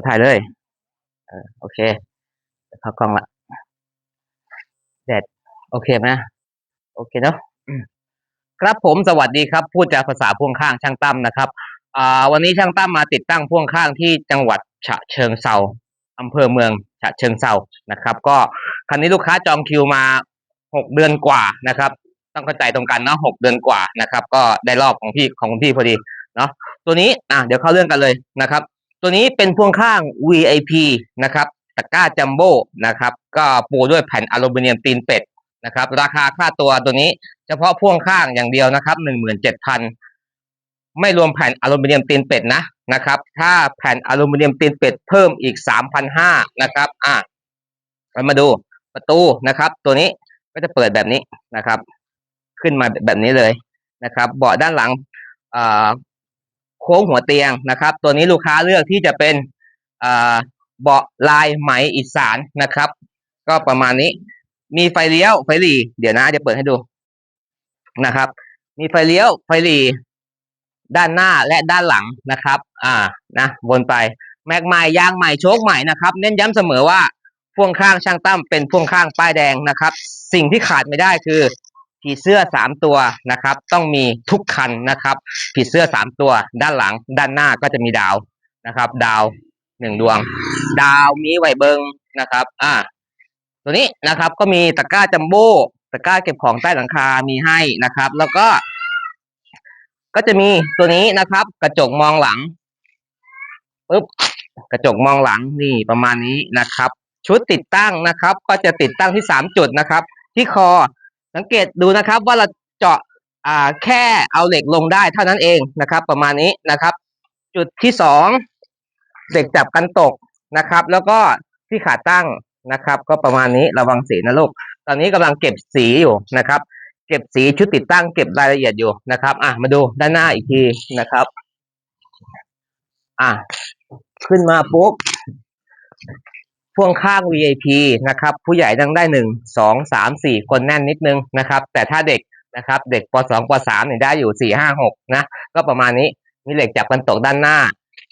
ดถ่ายเลยเออโอเคเข้ากล้องละเด็ดโอเคไหมโอเคเนาะครับผมสวัสดีครับ พูดจาภาษาพ่วงข้างช่างตั้มนะครับอ่าวันนี้ช่างตั้มมาติดตั้งพ่วงข้างที่จังหวัดฉะเชิงเซาอำเภอเมืองฉะเชิงเซานะครับ ก็คันนี้ลูกค้าจองคิวมาหกเดือนกว่านะครับ ต้องเข้าใจตรงกันเนาะหกเดือนกว่านะครับ ก็ได้รอบของพี่ของคุณพี่พอดีเนาะตัวนี้อะเดี๋ยวเข้าเรื่องกันเลยนะครับ ตัวนี้เป็นพ่วงข้าง VIP นะครับตะกร้าจัมโบ้นะครับ ก็ปูด้วยแผ่นอลูมิเนียมตีนเป็ดนะครับ ราคาค่าตัวตัวนี้ เฉพาะพ่วงข้างอย่างเดียวนะครับหนึ่งหมื่นเจ็ดพันไม่รวมแผ่นอลูมิเนียมตีนเป็ดนะนะครับ ถ้าแผ่นอลูมิเนียมตีนเป็ดเพิ่มอีกสามพันห้านะครับ อะเรามาดูประตูนะครับ ตัวนี้ก็จะเปิดแบบนี้นะครับ ขึ้นมาแบบนี้เลยนะครับ เบาะด้านหลังอ่า ค้งหัวเตียงนะครับ ตัวนี้ลูกค้าเลือกที่จะเป็นเบาะลายไหมอีสานนะครับ ก็ประมาณนี้ มีไฟเลี้ยวไฟหลีเดี๋ยวนะจะเปิดให้ดูนะครับ มีไฟเลี้ยวไฟหลีด้านหน้าและด้านหลังนะครับ อ่านะวนไปแม็กใหม่ยางใหม่โชคใหม่นะครับ เน้นย้ำเสมอว่าพ่วงข้างช่างตั้มเป็นพ่วงข้างป้ายแดงนะครับ สิ่งที่ขาดไม่ได้คือ ผีเสื้อสามตัวนะครับ ต้องมีทุกคันนะครับ ผีเสื้อสามตัวด้านหลัง ด้านหน้าก็จะมีดาวนะครับ ดาวหนึ่งดวง ดาวมีไหวเบิงนะครับ อ่า ตัวนี้นะครับก็มีตะกร้าจัมโบ้ตะกร้าเก็บของใต้หลังคามีให้นะครับ แล้วก็ ก็จะมีตัวนี้นะครับ กระจกมองหลังปึ๊บกระจกมองหลังนี่ประมาณนี้นะครับ ชุดติดตั้งนะครับ ก็จะติดตั้งที่สามจุดนะครับ ที่คอ สังเกตดูนะครับว่าเราเจาะอ่าแค่เอาเหล็กลงได้เท่านั้นเองนะครับ ประมาณนี้นะครับ จุดที่สองเหล็กจับกันตกนะครับ แล้วก็ที่ขาตั้งนะครับ ก็ประมาณนี้ระวังสีนะลูกตอนนี้กำลังเก็บสีอยู่นะครับ เก็บสีชุดติดตั้งเก็บรายละเอียดอยู่นะครับ อะมาดูด้านหน้าอีกทีนะครับ อะขึ้นมาปุ๊บ พ่วงข้าง VIP นะครับผู้ใหญ่นั่งได้หนึ่งสองสามสี่คนแน่นนิดนึงนะครับ แต่ถ้าเด็กนะครับเด็กปสองปสามเนี่ยได้อยู่สี่ห้าหกนะก็ประมาณนี้มีเหล็กจับกันตกด้านหน้า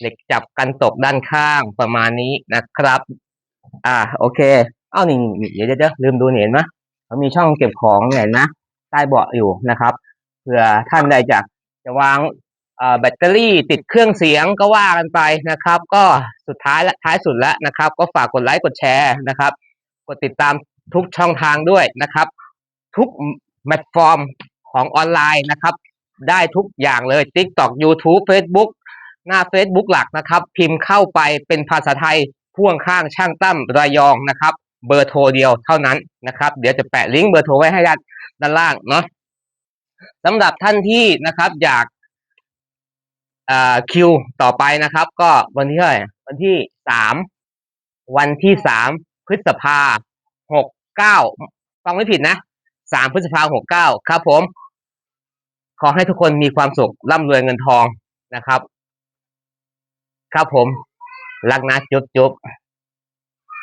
เหล็กจับกันตกด้านข้างประมาณนี้นะครับ อ่าโอเค เอ้านี่นี่เดี๋ยวเดี๋ยวลืมดูเห็นไหมเขามีช่องเก็บของเนี่ยเห็นไหมใต้เบาะอยู่นะครับเผื่อท่านใดจะจะวาง แบตเตอรี่ติดเครื่องเสียงก็ว่ากันไปนะครับ ก็สุดท้ายและท้ายสุดแล้วนะครับ ก็ฝากกดไลค์กดแชร์นะครับ กดติดตามทุกช่องทางด้วยนะครับ ทุกแพลตฟอร์มของออนไลน์นะครับ ได้ทุกอย่างเลย TikTok YouTube Facebook หน้า Facebook หลักนะครับ พิมพ์เข้าไปเป็นภาษาไทยพ่วงข้างช่างตั้มระยองนะครับ เบอร์โทรเดียวเท่านั้นนะครับ เดี๋ยวจะแปะลิงก์เบอร์โทรไว้ให้ด้านด้านล่างเนาะสำหรับท่านที่นะครับอยาก คิวต่อไปนะครับ ก็วันที่เท่าไหร่วันที่สามวันที่สามพฤษภาหกเก้าฟังไม่ผิดนะสามพฤษภาหกเก้าครับผม ขอให้ทุกคนมีความสุขร่ำรวยเงินทองนะครับ ครับผม รักนะจุ๊บจุ๊บ